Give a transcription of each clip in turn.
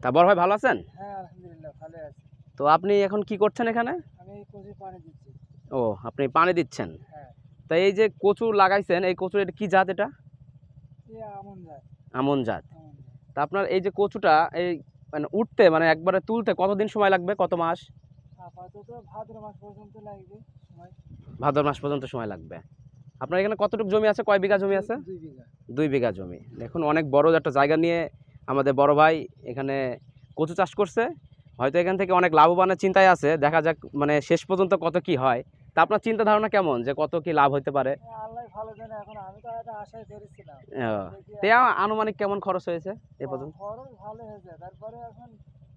তা বড় ভাই ভালো আছেন? হ্যাঁ আলহামদুলিল্লাহ ভালো আছি। তো আপনি এখন কি করছেন এখানে? আমি কচু পানি দিচ্ছি। ও আপনি পানি দিচ্ছেন? হ্যাঁ। তা এই যে কচু লাগাইছেন এই কচুর এটা কি জাত এটা? আমন জাত। তা আপনার এই যে কচুটা এই মানে উঠতে মানে একবারে তুলতে কতদিন সময় লাগবে কত মাস? আপাতত ভাদ্র মাস পর্যন্ত লাগবে সময়। ভাদ্র মাস পর্যন্ত সময় লাগবে। আপনার এখানে কতটুকু জমি আছে? কয় বিঘা জমি আছে? দুই বিঘা জমি। দেখুন অনেক বড় একটা জায়গা নিয়ে আমাদের বড় ভাই এখানে কচু চাষ করছে। হয়তো এখান থেকে অনেক লাভবানের চিন্তায় আছে। দেখা যাক মানে শেষ পর্যন্ত কত কি হয়। তা আপনার চিন্তা ধারণা কেমন যে কত কি লাভ হতে পারে? আনুমানিক কেমন খরচ হয়েছে এ পর্যন্ত?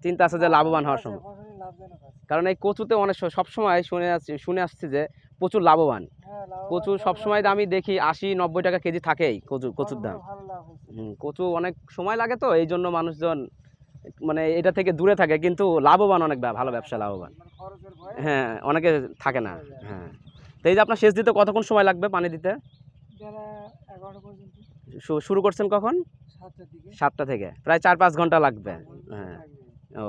চিন্তা আছে যে লাভবান হওয়ার আছে, কারণ এই কচুতে অনেক সবসময় শুনে আসছি শুনে আসছি যে প্রচুর লাভবান। হ্যাঁ কচু সবসময় আমি দেখি আশি নব্বই টাকা কেজি থাকেই কচু কচুর দাম। কচু অনেক সময় লাগে তো এই জন্য মানুষজন মানে এটা থেকে দূরে থাকে কিন্তু লাভবান অনেক ভালো ব্যবসা লাভবান। মানে হ্যাঁ অনেকে থাকে না হ্যাঁ তো এই যে আপনার শেষ দিতে কতক্ষণ সময় লাগবে পানি দিতে? শুরু করছেন কখন? সাতটা থেকে প্রায় চার পাঁচ ঘণ্টা লাগবে হ্যাঁ। ও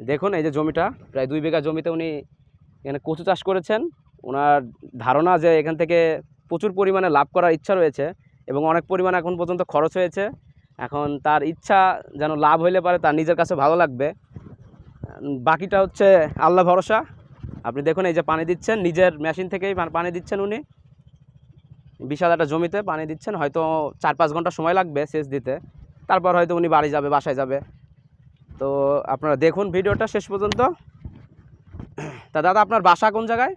দেখুন, এই যে জমিটা, প্রায় দুই বিঘা জমিতে উনি এখানে কচু চাষ করেছেন। ওনার ধারণা যে এখান থেকে প্রচুর পরিমাণে লাভ করার ইচ্ছা রয়েছে এবং অনেক পরিমাণ এখন পর্যন্ত খরচ হয়েছে। এখন তার ইচ্ছা যেন লাভ হইলে পারে, তার নিজের কাছে ভালো লাগবে। বাকিটা হচ্ছে আল্লাহ ভরসা। আপনি দেখুন, এই যে পানি দিচ্ছেন, নিজের মেশিন থেকেই পানি দিচ্ছেন উনি। বিশাল একটা জমিতে পানি দিচ্ছেন, হয়তো চার পাঁচ ঘণ্টা সময় লাগবে সেচ দিতে। তারপর হয়তো উনি বাড়ি যাবে, বাসায় যাবে। তো আপনারা দেখুন ভিডিওটা শেষ পর্যন্ত। তা দাদা আপনার বাসা কোন জায়গায়?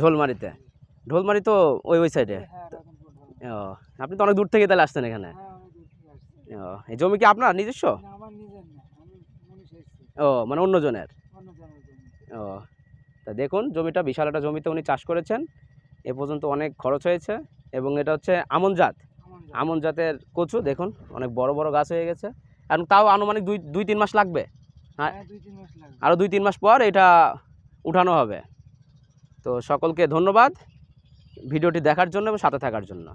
ঢোলমারিতে। ঢোলমারি তো ওই ওই সাইডে হ্যাঁ ও আপনি তো অনেক দূর থেকে তাহলে আসছেন এখানে। হ্যাঁ ও এই জমি কি আপনার নিজস্ব? ও মানে অন্যজনের ও তা দেখুন জমিটা বিশাল একটা জমিতে উনি চাষ করেছেন। এ পর্যন্ত অনেক খরচ হয়েছে এবং এটা হচ্ছে আমন জাত। আমন জাতের কচু দেখুন অনেক বড় বড় গাছ হয়ে গেছে। এবং তাও আনুমানিক দুই দুই তিন মাস লাগবে। হ্যাঁ। হ্যাঁ আরও দুই তিন মাস পর এটা উঠানো হবে। তো সকলকে ধন্যবাদ। ভিডিওটি দেখার জন্য এবং সাথে থাকার জন্য।